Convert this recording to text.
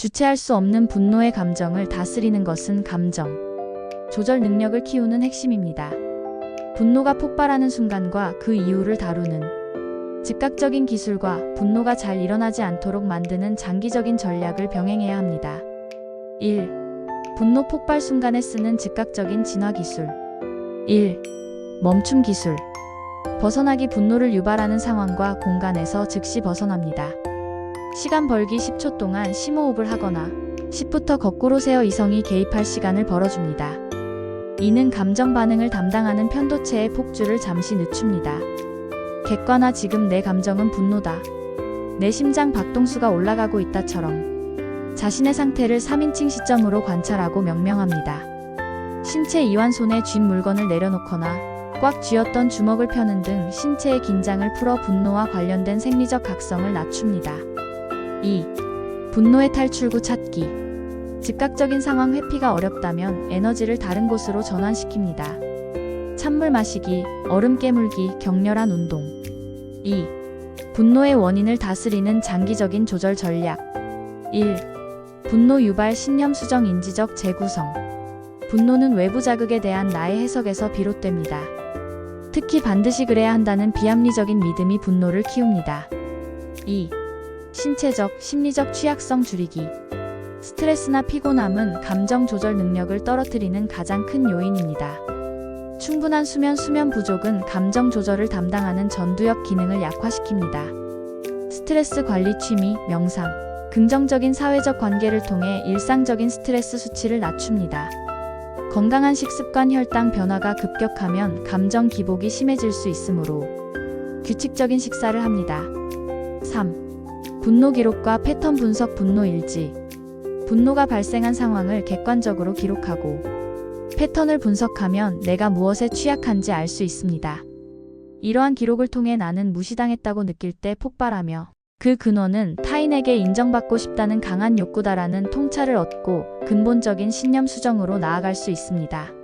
주체할 수 없는 분노의 감정을 다스리는 것은 감정 조절 능력을 키우는 핵심입니다. 분노가 폭발하는 순간과 그 이유를 다루는 즉각적인 기술과 분노가 잘 일어나지 않도록 만드는 장기적인 전략을 병행해야 합니다. 1. 분노 폭발 순간에 쓰는 즉각적인 진화 기술. 1. 멈춤 기술. 벗어나기 분노를 유발하는 상황과 공간에서 즉시 벗어납니다. 시간 벌기 10초 동안 심호흡을 하거나 10부터 거꾸로 세어 이성이 개입할 시간을 벌어줍니다. 이는 감정 반응을 담당하는 편도체의 폭주를 잠시 늦춥니다. 객관화 지금 내 감정은 분노다. 내 심장 박동수가 올라가고 있다처럼 자신의 상태를 3인칭 시점으로 관찰하고 명명합니다. 신체 이완 손에 쥔 물건을 내려놓거나 꽉 쥐었던 주먹을 펴는 등 신체의 긴장을 풀어 분노와 관련된 생리적 각성을 낮춥니다. 2. 분노의 탈출구 찾기. 즉각적인 상황 회피가 어렵다면 에너지를 다른 곳으로 전환시킵니다. 찬물 마시기, 얼음 깨물기, 격렬한 운동. 2. 분노의 원인을 다스리는 장기적인 조절 전략. 1. 분노 유발 신념 수정 인지적 재구성. 분노는 외부 자극에 대한 나의 해석에서 비롯됩니다. 특히 반드시 그래야 한다는 비합리적인 믿음이 분노를 키웁니다. 2. 신체적, 심리적 취약성 줄이기. 스트레스나 피곤함은 감정 조절 능력을 떨어뜨리는 가장 큰 요인입니다. 충분한 수면, 수면 부족은 감정 조절을 담당하는 전두엽 기능을 약화시킵니다. 스트레스 관리 취미, 명상, 긍정적인 사회적 관계를 통해 일상적인 스트레스 수치를 낮춥니다. 건강한 식습관 혈당 변화가 급격하면 감정 기복이 심해질 수 있으므로 규칙적인 식사를 합니다. 3. 분노 기록과 패턴 분석 분노 일지. 분노가 발생한 상황을 객관적으로 기록하고 패턴을 분석하면 내가 무엇에 취약한지 알 수 있습니다. 이러한 기록을 통해 나는 무시당했다고 느낄 때 폭발하며 그 근원은 타인에게 인정받고 싶다는 강한 욕구다라는 통찰을 얻고 근본적인 신념 수정으로 나아갈 수 있습니다.